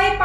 সবাই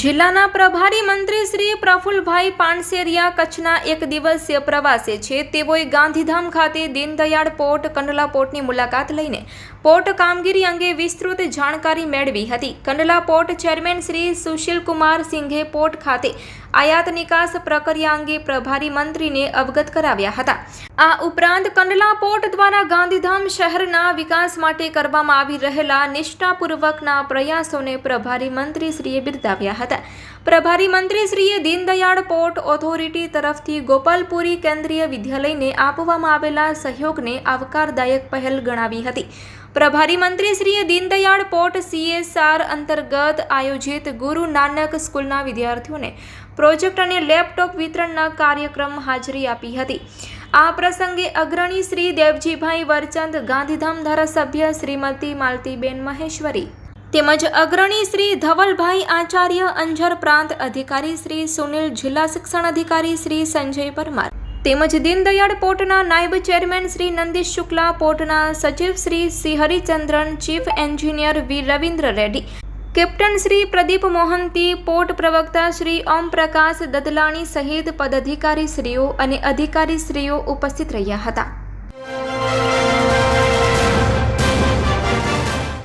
જિલ્લાના પ્રભારી મંત્રી શ્રી પ્રફુલભાઈ પાનસેરિયા કચ્છના એક દિવસીય પ્રવાસે છે. તેઓએ ગાંધીધામ ખાતે દીનદયાળ પોર્ટ કંડલા પોર્ટની મુલાકાત લઈને પોર્ટ કામગીરી અંગે વિસ્તૃત જાણકારી મેળવી હતી. કંડલા પોર્ટ ચેરમેન શ્રી સુશીલ કુમાર સિંઘે પોર્ટ ખાતે આયાત નિકાસ પ્રક્રિયા અંગે પ્રભારી મંત્રીને અવગત કરાવ્યા હતા. આ ઉપરાંત કંડલા પોર્ટ દ્વારા ગાંધીધામ શહેરના વિકાસ માટે કરવામાં આવી રહેલા નિષ્ઠાપૂર્વકના પ્રયાસોને પ્રભારી મંત્રીશ્રીએ બિરદાવ્યા હતા. પ્રભારી મંત્રીશ્રીએ દીનદયાળ પોર્ટ ઓથોરિટી તરફથી ગોપાલપુરી કેન્દ્રીય વિદ્યાલયને આપવામાં આવેલા સહયોગને આવકારદાયક પહેલ ગણાવી હતી. પ્રભારી મંત્રીશ્રીએ દીનદયાળ પોર્ટ સીએસઆર અંતર્ગત આયોજિત ગુરુ નાનક સ્કૂલના વિદ્યાર્થીઓને પ્રોજેક્ટ અને લેપટોપ વિતરણના કાર્યક્રમ હાજરી આપી હતી. આ પ્રસંગે અગ્રણી શ્રી દેવજીભાઈ વરચંદ ગાંધીધામ ધારાસભ્ય શ્રીમતી માલતીબેન મહેશ્વરી તેમજ અગ્રણી શ્રી ધવલભાઈ આચાર્ય અંજર પ્રાંત અધિકારી શ્રી સુનિલ જિલ્લા શિક્ષણ અધિકારી શ્રી સંજય પરમાર. તેમજ દીનદયાળ પોર્ટના નાયબ ચેરમેન શ્રી નંદીશ શુક્લા, પોર્ટના સચિવ Shri Shri Harichandran chief engineer V Ravindra Reddy, captain Shri Pradeep Mohanty, port પ્રવક્તા શ્રી ઓમ પ્રકાશ દદલાણી સહિત પદાધિકારીશ્રીઓ અને અધિકારીશ્રીઓ ઉપસ્થિત રહ્યા હતા.